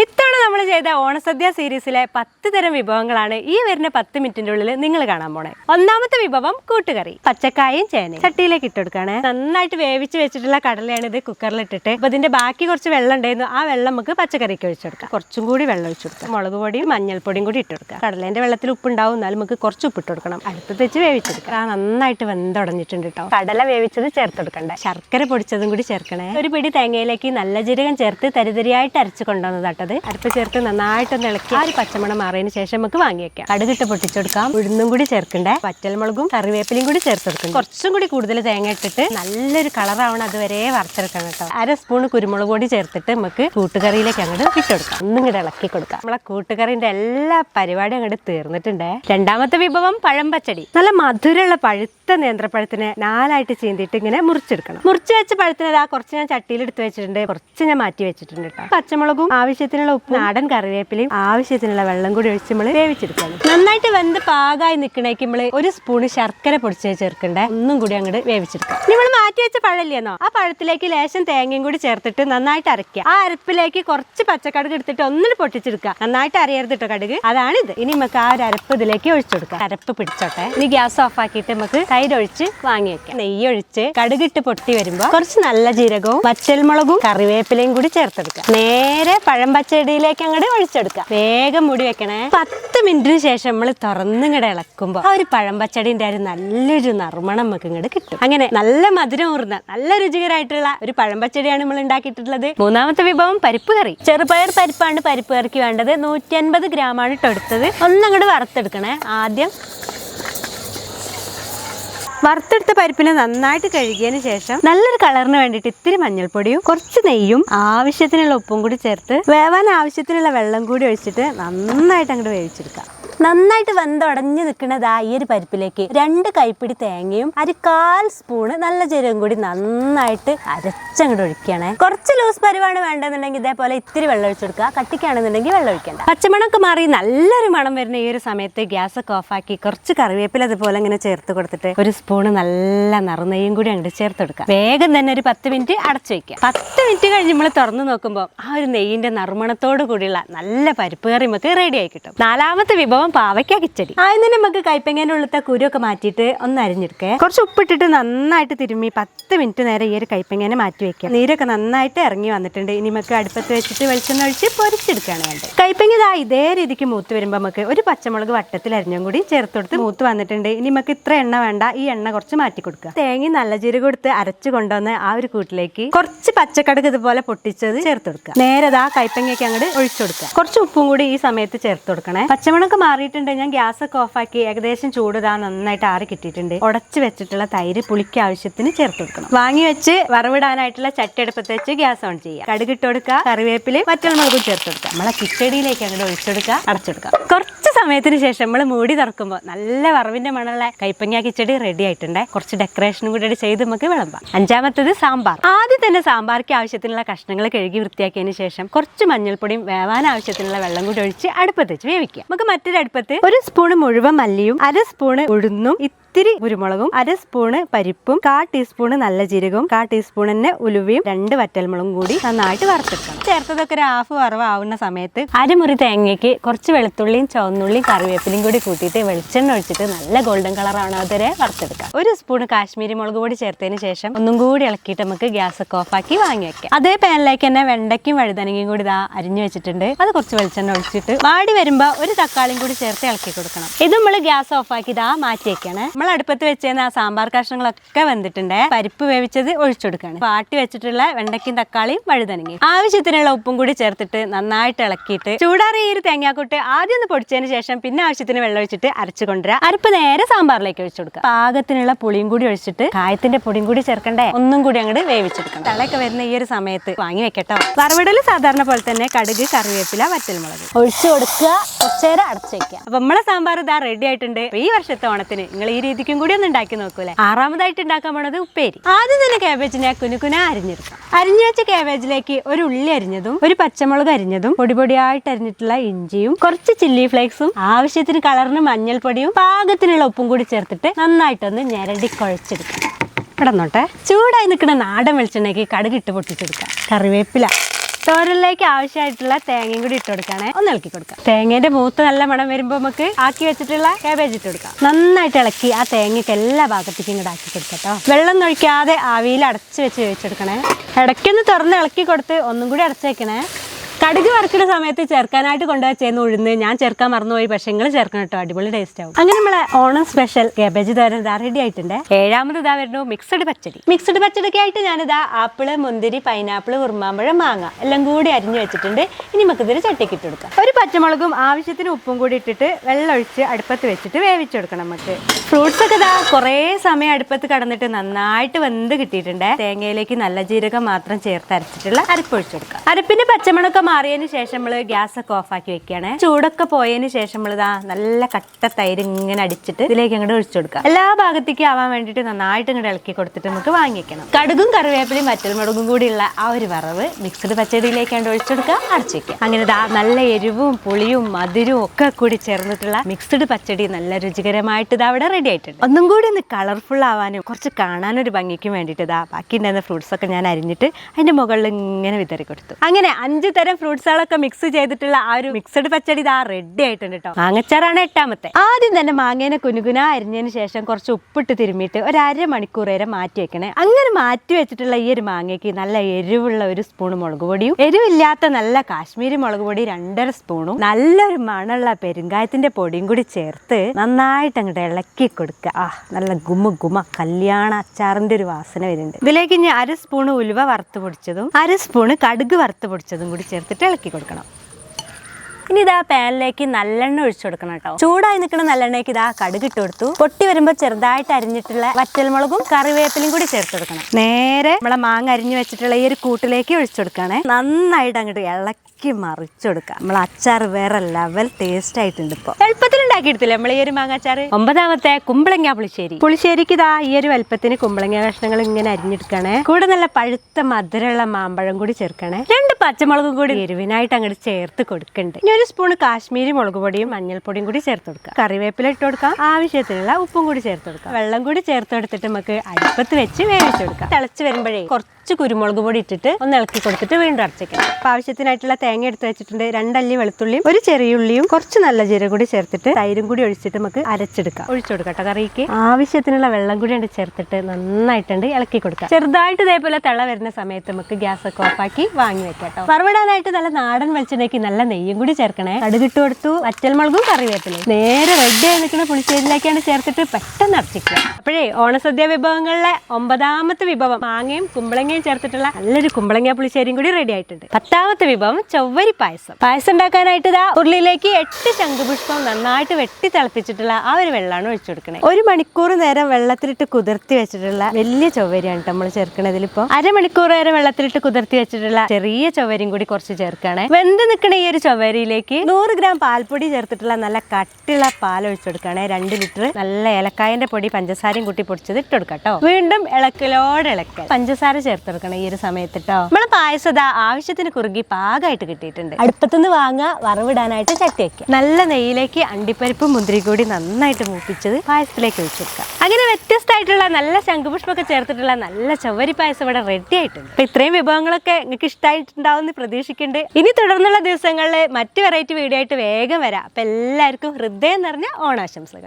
ഇത്തവണ നമ്മൾ ചെയ്ത ഓണസദ്യ സീരീസിലെ പത്ത് തരം വിഭവങ്ങളാണ് ഈ വരുന്ന പത്ത് മിനിറ്റിന്റെ ഉള്ളിൽ നിങ്ങൾ കാണാൻ പോണേ. ഒന്നാമത്തെ വിഭവം കൂട്ടുകറി. പച്ചക്കായും ചേനയും. ചട്ടിയിലേക്ക് ഇട്ടെടുക്കാണ് നന്നായിട്ട് വേവിച്ച് വെച്ചിട്ടുള്ള കടലയാണ് ഇത് കുക്കറിൽ ഇട്ടിട്ട് അപ്പൊ ഇതിന്റെ ബാക്കി കുറച്ച് വെള്ളം ഉണ്ടായിരുന്നു. ആ വെള്ളം നമുക്ക് പച്ചക്കറിക്ക് ഒഴിച്ചെടുക്കാം കുറച്ചും കൂടി വെള്ളം ഒഴിച്ചു കൊടുക്കാം. മുളക് പൊടിയും മഞ്ഞൾപ്പൊടിയും കൂടി ഇട്ട് കൊടുക്കാം. കടലേന്റെ വെള്ളത്തിൽ ഉപ്പ് ഉണ്ടാവും. എന്നാലും നമുക്ക് കുറച്ച് ഉപ്പ് കൊടുക്കണം. അടുപ്പത്ത് വെച്ച് വേവിച്ചെടുക്കാം. ആ നന്നായിട്ട് വെന്തുടഞ്ഞിട്ടുണ്ട് കേട്ടോ കടല വേവിച്ചത് ചേർത്തെടുക്കണ്ട ശർക്കര പൊടിച്ചതും കൂടി ചേർക്കണേ. ഒരു പിടി തേങ്ങയിലേക്ക് നല്ല ജീരകം ചേർത്ത് തരിതരിയായിട്ട് അരച്ച് കൊണ്ടുവന്നതാട്ടത് അടുപ്പ് ചേർത്ത് നന്നായിട്ടൊന്ന് ഇളക്കി ആ ഒരു പച്ചമണം മാറിയതിന് ശേഷം നമുക്ക് വാങ്ങിയേക്കാം. കടുകിട്ട് പൊട്ടിച്ചെടുക്കാം. ഉഴുന്നും കൂടി ചേർക്കണ്ടേ? പച്ചൽമുളകും കറിവേപ്പിലയും കൂടി ചേർത്തെടുക്കും കുറച്ചും കൂടി കൂടുതൽ തേങ്ങ ഇട്ടിട്ട് നല്ലൊരു കളറാവണം അതുവരെ വറുത്തെടുക്കണം കേട്ടോ. അര സ്പൂൺ കുരുമുളക് പൊടി ചേർത്തിട്ട് നമുക്ക് കൂട്ടുകറിയിലേക്ക് അങ്ങോട്ട് ഇട്ടെടുക്കാം ഒന്നും കൂടെ ഇളക്കി കൊടുക്കാം. നമ്മളെ കൂട്ടുകറിന്റെ എല്ലാ പരിപാടിയും അങ്ങോട്ട് തീർന്നിട്ടുണ്ട്? രണ്ടാമത്തെ വിഭവം പഴം പച്ചടി. നല്ല മധുരമുള്ള പഴുത്ത നേന്ത്രപ്പഴത്തിനെ നാലായിട്ട് ചീന്തിയിട്ട് ഇങ്ങനെ മുറിച്ചെടുക്കണം. മുറിച്ച് വെച്ച പഴത്തിന് ആ കുറച്ച് ഞാൻ ചട്ടിയിൽ എടുത്ത് വെച്ചിട്ടുണ്ട്. കുറച്ച് ഞാൻ മാറ്റി വെച്ചിട്ടുണ്ട് കേട്ടോ. പച്ചമുളകും ആവശ്യത്തിനുള്ള ഉപ്പും നാടൻ കറിവേപ്പിലയും ആവശ്യത്തിനുള്ള വെള്ളം കൂടി ഒഴിച്ച് നമ്മൾ വേവിച്ചെടുക്കണം. നന്നായിട്ട് വെന്ത് പാകായി നിൽക്കണേക്ക് നമ്മൾ ഒരു സ്പൂണ് ശർക്കര പൊടിച്ച് ചേർക്കണ്ടേ? ഒന്നും കൂടി അങ്ങോട്ട് വേവിച്ചെടുക്കാം. നമ്മൾ മാറ്റി വെച്ച പഴല്ലേന്നോ ആ പഴത്തിലേക്ക് ലേശം തേങ്ങയും കൂടി ചേർത്തിട്ട് നന്നായിട്ട് അരയ്ക്കുക. ആ അരപ്പിലേക്ക് കുറച്ച് പച്ചക്കടുക് എടുത്തിട്ട് ഒന്നിന് പൊട്ടിച്ചെടുക്കുക. നന്നായിട്ട് അറിയരുത് കേട്ടോ കടുക്. അതാണിത്. ഇനി നമുക്ക് ആ ഒരു അരപ്പ് ഇതിലേക്ക് ഒഴിച്ചു കൊടുക്കാം. അരപ്പ് പിടിച്ചോട്ടെ. ഇനി ഗ്യാസ് ഓഫ് ആക്കിയിട്ട് നമുക്ക് തൈര് ഒഴിച്ച് വാങ്ങി വെക്കാം നെയ്യ് ഒഴിച്ച് കടുകിട്ട് പൊട്ടി വരുമ്പോൾ കുറച്ച് നല്ല ജീരകവും പച്ചൽമുളകും കറിവേപ്പിലയും കൂടി ചേർത്തെടുക്കുക നേരെ പഴം പച്ചടിയിലേക്ക് അങ്ങോട്ട് ഒഴിച്ചെടുക്കുക വേഗം മൂടി വെക്കണേ. പത്ത് മിനിറ്റിന് ശേഷം നമ്മൾ തുറന്നിങ്ങടെ ഇളക്കുമ്പോൾ ആ ഒരു പഴം പച്ചടിന്റെ ഒരു നല്ലൊരു നറുമണം നമുക്ക് ഇങ്ങോട്ട് കിട്ടും. അങ്ങനെ നല്ല മധുരം ഊർന്ന നല്ല രുചികരമായിട്ടുള്ള ഒരു പഴം പച്ചടിയാണ് നമ്മൾ ഉണ്ടാക്കിയിട്ടുള്ളത്. മൂന്നാമത്തെ വിഭവം പരിപ്പ് കറി. ചെറുപയർ പരിപ്പാണ് പരിപ്പ് കറിക്ക് വേണ്ടത്. നൂറ്റി അൻപത് ഗ്രാമാണ് ഇട്ടെടുത്തത് ഒന്നങ്ങോട്ട് വറുത്തെടുക്കണേ. ആദ്യം വറുത്തെടുത്ത പരിപ്പിനെ നന്നായിട്ട് കഴുകിയതിന് ശേഷം നല്ലൊരു കളറിന് വേണ്ടിയിട്ട് ഇത്തിരി മഞ്ഞൾപ്പൊടിയും കുറച്ച് നെയ്യും ആവശ്യത്തിനുള്ള ഉപ്പും കൂടി ചേർത്ത് വേവാൻ ആവശ്യത്തിനുള്ള വെള്ളം കൂടി ഒഴിച്ചിട്ട് നന്നായിട്ട് അങ്ങോട്ട് വേവിച്ചെടുക്കാം. നന്നായിട്ട് വെന്തുടഞ്ഞ് നിൽക്കുന്നതാ ഈ ഒരു പരിപ്പിലേക്ക്. രണ്ട് കൈപ്പിടി തേങ്ങയും ഒരു കാൽ സ്പൂണ് നല്ല ജീരകം കൂടി നന്നായിട്ട് അരച്ചങ്ങോട്ട് ഒഴിക്കണേ കുറച്ച് ലൂസ് പരിവാണ് വേണ്ടെന്നുണ്ടെങ്കിൽ ഇതേപോലെ ഇത്തിരി വെള്ളം ഒഴിച്ചെടുക്കുക. കട്ടിക്കാണെന്നുണ്ടെങ്കിൽ വെള്ളം ഒഴിക്കണ്ട. പച്ചമണമൊക്കെ മാറി നല്ലൊരു മണം വരുന്ന ഈ ഒരു സമയത്ത് ഗ്യാസ് ഒക്കെ ഓഫാക്കി കുറച്ച് കറിവേപ്പില അതുപോലെ ഇങ്ങനെ ചേർത്ത് കൊടുത്തിട്ട് ഒരു സ്പൂണ് നല്ല നറുനെയ്യും കൂടി അങ്ങോട്ട് ചേർത്ത് കൊടുക്കുക വേഗം തന്നെ ഒരു പത്ത് മിനിറ്റ് അടച്ചു വെക്കുക പത്ത് മിനിറ്റ് കഴിഞ്ഞ് നമ്മൾ തുറന്നു നോക്കുമ്പോൾ ആ ഒരു നെയ്യിന്റെ നർമ്മണത്തോടു കൂടിയുള്ള നല്ല പരിപ്പ് കറി നമുക്ക് റെഡി ആയി കിട്ടും. നാലാമത്തെ വിഭവം പാവയ്ക്ക കിച്ചടി. ആദ്യം നമുക്ക് കൈപ്പങ്ങേന്റെ ഉള്ളത്തെ കുരുവൊക്കെ മാറ്റിയിട്ട് ഒന്ന് അരിഞ്ഞെടുക്കേ. കുറച്ച് ഉപ്പിട്ടിട്ട് നന്നായിട്ട് തിരുമ്മി പത്ത് മിനിറ്റ് നേരം ഈ ഒരു കൈപ്പങ്ങേനെ മാറ്റി വെക്കാം നീരൊക്കെ നന്നായിട്ട് ഇറങ്ങി വന്നിട്ടുണ്ട്. ഇനി നമുക്ക് അടുപ്പത്ത് വെച്ചിട്ട് വെളിച്ചെണ്ണ ഒഴിച്ച് പൊരിച്ചെടുക്കുകയാണ് വേണ്ടത്. കൈപ്പങ്ങ ഇതാ ഇതേ രീതിക്ക് മൂത്ത് വരുമ്പോൾ നമുക്ക് ഒരു പച്ചമുളക് വട്ടത്തിൽ അരിഞ്ഞും കൂടി ചേർത്ത് കൊടുത്ത് മൂത്ത് വന്നിട്ടുണ്ട്. ഇനി നമുക്ക് ഇത്ര എണ്ണ വേണ്ട. ഈ എണ്ണ കുറച്ച് മാറ്റി കൊടുക്കുക. തേങ്ങ നല്ല ജീരകം കൊടുത്ത് അരച്ച് കൊണ്ടുവന്ന് ആ ഒരു കൂട്ടിലേക്ക് കുറച്ച് പച്ചക്കടുക് ഇതുപോലെ പൊട്ടിച്ചത് ചേർത്ത് കൊടുക്കുക. നേരെ ആ കൈപ്പങ്ങയ്ക്ക് അങ്ങോട്ട് ഒഴിച്ചു കൊടുക്കുക. കുറച്ച് ഉപ്പും കൂടി ഈ സമയത്ത് ചേർത്ത് കൊടുക്കണേ. പച്ചമുളക് മാറിയിട്ടുണ്ട്. ഞാൻ ഗ്യാസ് ഒക്കെ ഓഫാക്കി ഏകദേശം ചൂട് നന്നായിട്ട് ആറി കിട്ടിയിട്ടുണ്ട്. ഉടച്ച് വെച്ചിട്ടുള്ള തൈര് പുളിക്ക് ആവശ്യത്തിന് ചേർത്ത് കൊടുക്കണം. വാങ്ങി വെച്ച് വറവിടാനായിട്ടുള്ള ചട്ടി അടുപ്പത്ത് വെച്ച് ഗ്യാസ് ഓൺ ചെയ്യുക കടുകിട്ട് കൊടുക്കുക കറിവേപ്പിൽ വറ്റൽമുളകും ചേർത്ത് കൊടുക്കുക. നമ്മളെ കിച്ചടിയിലേക്ക് അങ്ങോട്ട് ഒഴിച്ചെടുക്കുക അടച്ചെടുക്കുക കുറച്ച് സമയത്തിന് ശേഷം നമ്മൾ മൂടി തുറക്കുമ്പോൾ നല്ല വറവിന്റെ മണമുള്ള കൈപ്പങ്ങ കിച്ചടി റെഡി ആയിട്ടുണ്ട്. കുറച്ച് ഡെക്കറേഷനും കൂടി ചെയ്ത് നമുക്ക് വിളമ്പാം. അഞ്ചാമത്തത് സാമ്പാർ. ആദ്യം തന്നെ സാമ്പാർക്ക് ആവശ്യത്തിനുള്ള കഷ്ണങ്ങൾ കഴുകി വൃത്തിയാക്കിയതിന് ശേഷം കുറച്ച് മഞ്ഞൾപ്പൊടിയും വേവാൻ ആവശ്യത്തിനുള്ള വെള്ളം കൂടി ഒഴിച്ച് അടുപ്പത്ത് വെച്ച് വേവിക്കുക. നമുക്ക് മറ്റൊരു അടുപ്പത്ത് ഒരു സ്പൂണ് മുഴുവൻ മല്ലിയും അര സ്പൂണ് ഉഴുന്നും ഇത്തിരി കുരുമുളകും അര സ്പൂണ് പരിപ്പും കാ ടീസ്പൂണ് നല്ല ജീരകവും കാ ടീസ്പൂൺ തന്നെ ഉലുവയും രണ്ട് വറ്റൽമുളകും കൂടി നന്നായിട്ട് വറുത്തെടുക്കണം. ചേർത്തതൊക്കെ ഒരു ഹാഫ് വറവാവുന്ന സമയത്ത് അരമുറി തേങ്ങയ്ക്ക് കുറച്ച് വെളുത്തുള്ളിയും ചുവന്നുള്ളിയും കറിവേപ്പിലയും കൂടി കൂട്ടിയിട്ട് വെളിച്ചെണ്ണ ഒഴിച്ചിട്ട് നല്ല ഗോൾഡൻ കളർ ആവണ വരെ വറുത്തെടുക്കാം ഒരു സ്പൂണ് കാശ്മീരി മുളക് പൊടി ചേർത്തതിന് ശേഷം ഒന്നും കൂടി ഇളക്കിയിട്ട് നമുക്ക് ഗ്യാസ് ഒക്കെ ഓഫാക്കി വാങ്ങി വെക്കാം. അതേ പാനിലേക്ക് തന്നെ വെണ്ടയ്ക്കും വഴുതനങ്ങയും കൂടി ഇതാ അരിഞ്ഞു വെച്ചിട്ടുണ്ട്. അത് കുറച്ച് വെളിച്ചെണ്ണ ഒഴിച്ചിട്ട് വാടി വരുമ്പോൾ ഒരു തക്കാളിയും കൂടി ചേർത്ത് ഇളക്കി കൊടുക്കണം. ഇത് നമ്മൾ ഗ്യാസ് ഓഫാക്കി ഇതാ മാറ്റി വെക്കണം. നമ്മൾ അടുപ്പത്ത് വെച്ചേന്ന് ആ സാമ്പാർ കഷ്ണങ്ങളൊക്കെ വന്നിട്ടുണ്ട് പരിപ്പ് വേവിച്ചത് ഒഴിച്ചെടുക്കുകയാണ് വാട്ടി വെച്ചിട്ടുള്ള വെണ്ടയ്ക്കും തക്കാളിയും വഴുതനങ്ങയും. ആവശ്യത്തിനുള്ള ഉപ്പും കൂടി ചേർത്തിട്ട് നന്നായിട്ട് ഇളക്കിയിട്ട് ചൂടാറിയ ഈ ഒരു തേങ്ങാക്കൂട്ട് ആദ്യം ഒന്ന് പൊടിച്ചതിന് ശേഷം പിന്നെ ആവശ്യത്തിന് വെള്ളം ഒഴിച്ചിട്ട് അരച്ചു കൊണ്ടുവരാം. അരപ്പ് നേരെ സാമ്പാറിലേക്ക് ഒഴിച്ചു കൊടുക്കുക പാകത്തിനുള്ള പുളിയും കൂടി ഒഴിച്ചിട്ട് കായത്തിന്റെ പൊടിയും കൂടി ചേർക്കണ്ടേ? ഒന്നും കൂടി അങ്ങോട്ട് വേവിച്ചെടുക്കണം. തളയൊക്കെ വരുന്ന ഈ ഒരു സമയത്ത് വാങ്ങി വെക്കട്ടോ. വറവിടൽ സാധാരണ പോലെ തന്നെ കടുക് കറിവേപ്പില വറ്റൽമുളക്. ഒഴിച്ചു കൊടുക്കുക. കുറച്ചേരം അടച്ചു വെക്കുക. അപ്പൊ നമ്മളെ സാമ്പാർ ഇതാ റെഡി ആയിട്ടുണ്ട്. ഈ വർഷത്തെ ഓണത്തിന് നിങ്ങൾ ഈ രീതിക്കും കൂടി ഒന്ന് ഉണ്ടാക്കി നോക്കൂലേ ആറാമതായിട്ട് ഉണ്ടാക്കാൻ പോണത് ഉപ്പേരി. ആദ്യം തന്നെ കാബേജിനെ കുനുകുന അരിഞ്ഞെടുക്കാം. അരിഞ്ഞു വെച്ച കാബേജിലേക്ക് ഒരു ഉള്ളി അരിഞ്ഞതും ഒരു പച്ചമുളക് അരിഞ്ഞതും പൊടി പൊടിയായിട്ട് അരിഞ്ഞിട്ടുള്ള ഇഞ്ചിയും കുറച്ച് ചില്ലി ഫ്ലേക്സും ആവശ്യത്തിന് കളറിന് മഞ്ഞൾപ്പൊടിയും പാകത്തിനുള്ള ഉപ്പും കൂടി ചേർത്തിട്ട് നന്നായിട്ടൊന്ന് ഞരടി കുഴച്ചെടുക്കാം. ഇവിടെ നോട്ടെ ചൂടായി നിൽക്കുന്ന നാടൻ വെളിച്ചെണ്ണയ്ക്ക് കടുകിട്ട് പൊട്ടിച്ചെടുക്കാം. കറിവേപ്പില. തോരനിലേക്ക് ആവശ്യമായിട്ടുള്ള തേങ്ങയും കൂടി ഇട്ട് കൊടുക്കണേ. ഒന്ന് ഇളക്കി കൊടുക്കാം. തേങ്ങേന്റെ മൂത്ത് നല്ല മണം വരുമ്പോൾ നമുക്ക് ആക്കി വെച്ചിട്ടുള്ള കാബേജ് ഇട്ട് കൊടുക്കാം. നന്നായിട്ട് ഇളക്കി ആ തേങ്ങയ്ക്ക് എല്ലാ ഭാഗത്തേക്കും ഇങ്ങോട്ട് ആക്കി കൊടുക്കട്ടോ കേട്ടോ വെള്ളം ഒഴിക്കാതെ ആവിയിൽ അടച്ച് വെച്ച് വേവിച്ചെടുക്കണേ. ഇടയ്ക്കൊന്ന് തുറന്ന് ഇളക്കി കൊടുത്ത് ഒന്നും കൂടി അടച്ച് വെക്കണേ. കടുക് വറുക്കുന്ന സമയത്ത് ചേർക്കാനായിട്ട് കൊണ്ടുപോയി ചെയ്യുന്ന ഉഴുന്ന് ഞാൻ ചേർക്കാൻ മറന്നുപോയി പക്ഷെ നിങ്ങൾ ചേർക്കണം കേട്ടോ. അടിപൊളി ടേസ്റ്റ് ആവും. അങ്ങനെ നമ്മളെ ഓണം സ്പെഷ്യൽ കേബേജ് തോരൻ ഇതാ റെഡി ആയിട്ടുണ്ട്. ഏഴാമത് ഇതാ വരുന്നു മിക്സഡ് പച്ചടി. മിക്സഡ് പച്ചടിക്ക് ആയിട്ട് ഞാനിതാ ആപ്പിൾ മുന്തിരി പൈനാപ്പിൾ കുറുമാമ്പഴം മാങ്ങ എല്ലാം കൂടി അരിഞ്ഞു വെച്ചിട്ടുണ്ട്. ഇനി നമുക്ക് ഇതിന് ചട്ടിക്ക് ഇട്ട് കൊടുക്കാം. ഒരു പച്ചമുളകും ആവശ്യത്തിന് ഉപ്പും കൂടി ഇട്ടിട്ട് വെള്ളം ഒഴിച്ച് അടുപ്പത്ത് വെച്ചിട്ട് വേവിച്ചെടുക്കണം നമുക്ക്. ഫ്രൂട്ട്സ് ഒക്കെ ഇതാ കുറേ സമയം അടുപ്പത്ത് കടന്നിട്ട് നന്നായിട്ട് വെന്ത് കിട്ടിയിട്ടുണ്ട്. തേങ്ങയിലേക്ക് നല്ല ജീരകം മാത്രം ചേർത്ത് അരച്ചിട്ടുള്ള അരപ്പ് ഒഴിച്ചു കൊടുക്കാം. അരപ്പിന്റെ പച്ചമണൊക്കെ മാറിയതിന് ശേഷം നമ്മൾ ഗ്യാസ് ഒക്കെ ഓഫ് ആക്കി വെക്കുകയാണ്. ചൂടൊക്കെ പോയതിന് ശേഷം നമ്മൾ ഇതാ നല്ല കട്ട തൈര് ഇങ്ങനെ അടിച്ചിട്ട് ഇതിലേക്ക് അങ്ങോട്ട് ഒഴിച്ചു കൊടുക്കുക. എല്ലാ ഭാഗത്തേക്കും ആവാൻ വേണ്ടിയിട്ട് നന്നായിട്ട് ഇങ്ങോട്ട് ഇളക്കി കൊടുത്തിട്ട് നമുക്ക് വാങ്ങിക്കണം കടുകും കറിവേപ്പിലയും വറ്റൽമുളകും കൂടിയുള്ള ആ ഒരു വറവ് മിക്സഡ് പച്ചടിയിലേക്ക് അങ്ങോട്ട് ഒഴിച്ചു കൊടുക്കുക അടച്ചു വെക്കുക. അങ്ങനെ ദാ നല്ല എരിവും പുളിയും മധുരവും ഒക്കെ കൂടി ചേർന്നിട്ടുള്ള മിക്സഡ് പച്ചടി നല്ല രുചികരമായിട്ട് ഇത് അവിടെ റെഡി ആയിട്ടുണ്ട്. ഒന്നും കൂടി ഒന്ന് കളർഫുൾ ആവാനും കുറച്ച് കാണാനൊരു ഭംഗിക്കും വേണ്ടിയിട്ട് ഇതാ ബാക്കി ഉണ്ടായിരുന്ന ഫ്രൂട്ട്സ് ഒക്കെ ഞാൻ അരിഞ്ഞിട്ട് അതിന്റെ മുകളിൽ ഇങ്ങനെ വിതറി കൊടുത്തു. അങ്ങനെ അഞ്ച് തരം ഫ്രൂട്ട്സുകളൊക്കെ മിക്സ് ചെയ്തിട്ടുള്ള ആ ഒരു മിക്സഡ് പച്ചടി ഇതാ റെഡി ആയിട്ടുണ്ട് കേട്ടോ മാങ്ങച്ചാറാണ് എട്ടാമത്തെ. ആദ്യം തന്നെ മാങ്ങേനെ കുനുകുന അരിഞ്ഞതിന് ശേഷം കുറച്ച് ഉപ്പിട്ട് തിരുമ്മിയിട്ട് ഒരു അര മണിക്കൂർ വരെ മാറ്റി വെക്കണേ. അങ്ങനെ മാറ്റി വെച്ചിട്ടുള്ള ഈ ഒരു മാങ്ങയ്ക്ക് നല്ല എരിവുള്ള ഒരു സ്പൂൺ മുളക് പൊടിയും എരിവില്ലാത്ത നല്ല കാശ്മീരി മുളക് പൊടി രണ്ടര സ്പൂണും നല്ലൊരു മണമുള്ള പെരുങ്കായത്തിന്റെ പൊടിയും കൂടി ചേർത്ത് നന്നായിട്ട് അങ്ങോട്ട് ഇളക്കി കൊടുക്കുക. ആ നല്ല ഗുമ ഗുമ കല്യാണ അച്ചാറിന്റെ ഒരു വാസന വരുന്നുണ്ട്. ഇതിലേക്ക് ഇനി അര സ്പൂൺ ഉലുവ വറുത്ത് പൊടിച്ചതും അര സ്പൂണ് കടുക് വറുത്ത് പൊടിച്ചതും കൂടി ചേർത്തിട്ട് ഇളക്കി കൊടുക്കണം. ഇനി ഇതാ പാനിലേക്ക് നല്ലെണ്ണ ഒഴിച്ചു കൊടുക്കണം കേട്ടോ. ചൂടായി നിൽക്കുന്ന നല്ലെണ്ണയ്ക്ക് ഇതാ കടുക് ഇട്ട് കൊടുത്തു. പൊട്ടി വരുമ്പോൾ ചെറുതായിട്ട് അരിഞ്ഞിട്ടുള്ള വറ്റൽമുളകും കറിവേപ്പിലും കൂടി ചേർത്ത് കൊടുക്കണം. നേരെ നമ്മളെ മാങ്ങ അരിഞ്ഞു വെച്ചിട്ടുള്ള ഈ ഒരു കൂട്ടിലേക്ക് ഒഴിച്ചു കൊടുക്കണേ. നന്നായിട്ട് അങ്ങോട്ട് ഇളക്കി മറിച്ചു കൊടുക്കാം. നമ്മളെ അച്ചാർ വേറെ ലെവൽ ടേസ്റ്റ് ആയിട്ടുണ്ട് ഇപ്പോൾ എളുപ്പത്തിൽ ഉണ്ടാക്കിയെടുത്തില്ലേ നമ്മൾ ഈ ഒരു മാങ്ങ അച്ചാർ ഒമ്പതാമത്തെ കുമ്പളങ്ങ പുളിശ്ശേരി. പുളിശ്ശേരിക്ക് ഇതാ ഈ ഒരു വലുപ്പത്തിന് കുമ്പളങ്ങ കഷ്ണങ്ങൾ ഇങ്ങനെ അരിഞ്ഞെടുക്കണേ. കൂടെ നല്ല പഴുത്ത മധുരമുള്ള മാമ്പഴം കൂടി ചേർക്കണേ. രണ്ട് പച്ചമുളകും കൂടി എരിവിനായിട്ട് അങ്ങോട്ട് ചേർത്ത് കൊടുക്കണ്ട്. ഒരു സ്പൂൺ കാശ്മീരി മുളക് പൊടിയും മഞ്ഞൾപ്പൊടിയും കൂടി ചേർത്ത് കൊടുക്കുക. കറിവേപ്പില ഇട്ട് കൊടുക്കാം. ആവശ്യത്തിനുള്ള ഉപ്പും കൂടി ചേർത്ത് കൊടുക്കാം. വെള്ളം കൂടി ചേർത്ത് കൊടുത്തിട്ട് നമുക്ക് അടുപ്പത്ത് വെച്ച് വേവിച്ചെടുക്കാം തിളച്ച് വരുമ്പോഴേ കുറച്ച് കുരുമുളക് പൊടി ഇട്ടിട്ട് ഒന്ന് ഇളക്കി കൊടുത്തിട്ട് വീണ്ടും അടച്ചേക്കാം അപ്പൊ ആവശ്യത്തിനായിട്ടുള്ള തേങ്ങ എടുത്ത് വെച്ചിട്ടുണ്ട്. രണ്ടല്ലി വെളുത്തുള്ളിയും ഒരു ചെറിയ ഉള്ളിയും കുറച്ച് നല്ല ജീരകം കൂടി ചേർത്തിട്ട് തൈരും കൂടി ഒഴിച്ചിട്ട് നമുക്ക് അരച്ചെടുക്കാം. ഒഴിച്ചു കൊടുക്കട്ടെ കറിക്ക്. ആവശ്യത്തിനുള്ള വെള്ളം കൂടി ഉണ്ട് ചേർത്തിട്ട് നന്നായിട്ടുണ്ട് ഇളക്കി കൊടുക്കാം. ചെറുതായിട്ട് ഇതേപോലെ തിള വരുന്ന സമയത്ത് നമുക്ക് ഗ്യാസ് ഒക്കെ ഓഫാക്കി വാങ്ങി വെക്കാം പറവിടാനായിട്ട് വറവിടാനായിട്ട് നല്ല നാടൻ വെളിച്ചെണ്ണയ്ക്ക് നല്ല നെയ്യും കൂടി ചേർക്കണേ. കടുകിട്ട് കൊടുത്തു വറ്റൽമുളകും കറിവേപ്പിലയും. നേരെ റെഡി ആയി നിൽക്കുന്ന പുളിശ്ശേരിയിലേക്കാണ് ചേർത്തിട്ട് പെട്ടെന്ന് അടച്ചിക്കുക അപ്പോഴേ ഓണസദ്യ വിഭവങ്ങളിലെ ഒമ്പതാമത്തെ വിഭവം മാങ്ങയും കുമ്പളങ്ങയും ചേർത്തിട്ടുള്ള നല്ലൊരു കുമ്പളങ്ങ പുളിശ്ശേരിയും കൂടി റെഡി ആയിട്ടുണ്ട്. പത്താമത്തെ വിഭവം ചൊവ്വരി പായസം. പായസം ഉണ്ടാക്കാനായിട്ട് ഇതാ ഉരുളിയിലേക്ക് എട്ട് ശംഖുപുഷ്പം നന്നായിട്ട് വെട്ടി തിളപ്പിച്ചിട്ടുള്ള ആ ഒരു വെള്ളമാണ് ഒഴിച്ചു കൊടുക്കണേ. ഒരു മണിക്കൂർ നേരം വെള്ളത്തിലിട്ട് കുതിർത്തി വെച്ചിട്ടുള്ള വലിയ ചൊവ്വരിയാണ് നമ്മൾ ചേർക്കണതിൽ ഇപ്പൊ അരമണിക്കൂർ നേരം വെള്ളത്തിലിട്ട് കുതിർത്തി വെച്ചിട്ടുള്ള ചെറിയ ചൊവ്വരിയും കൂടി കുറച്ച് ചേർക്കണേ. വെന്ത് നിൽക്കുന്ന ഈ ഒരു ചൊവ്വരിയിലേക്ക് നൂറ് ഗ്രാം പാൽപ്പൊടി ചേർത്തിട്ടുള്ള നല്ല കട്ടിയുള്ള പാൽ ഒഴിച്ചു കൊടുക്കണേ. രണ്ട് ലിറ്റർ നല്ല ഏലക്കായന്റെ പൊടി പഞ്ചസാരയും കൂട്ടി പൊടിച്ചത് ഇട്ട് കൊടുക്കാം കേട്ടോ വീണ്ടും ഇളക്കലോടെ ഇളക്കൽ പഞ്ചസാര ചേർത്ത് കൊടുക്കണം ഈ ഒരു സമയത്ത് കേട്ടോ നമ്മളെ പായസത ആവശ്യത്തിന് കുറുകി പാകമായിട്ട് കിട്ടിയിട്ടുണ്ട്. അടുപ്പത്തുനിന്ന് വാങ്ങുക വറവിടാനായിട്ട് ചട്ടി വയ്ക്കുക നല്ല നെയ്യിലേക്ക് അണ്ടിപ്പരിപ്പും മുന്തിരി കൂടി നന്നായിട്ട് മൂപ്പിച്ചത് പായസത്തിലേക്ക് ഒഴിച്ചു കൊടുക്കുക. അങ്ങനെ വ്യത്യസ്തമായിട്ടുള്ള നല്ല ശംഖുപുഷ്പമൊക്കെ ചേർത്തിട്ടുള്ള നല്ല ചവരി പായസം ഇവിടെ റെഡി ആയിട്ടുണ്ട്. അപ്പൊ ഇത്രയും വിഭവങ്ങളൊക്കെ നിങ്ങൾക്ക് ഇഷ്ടമായിട്ടുണ്ടാവും എന്ന് പ്രതീക്ഷിക്കുന്നുണ്ട്. ഇനി തുടർന്നുള്ള ദിവസങ്ങളിൽ മറ്റു വെറൈറ്റി വീഡിയോ ആയിട്ട് വേഗം വരാം. അപ്പൊ എല്ലാവർക്കും ഹൃദയം നിറഞ്ഞ ഓണാശംസകൾ.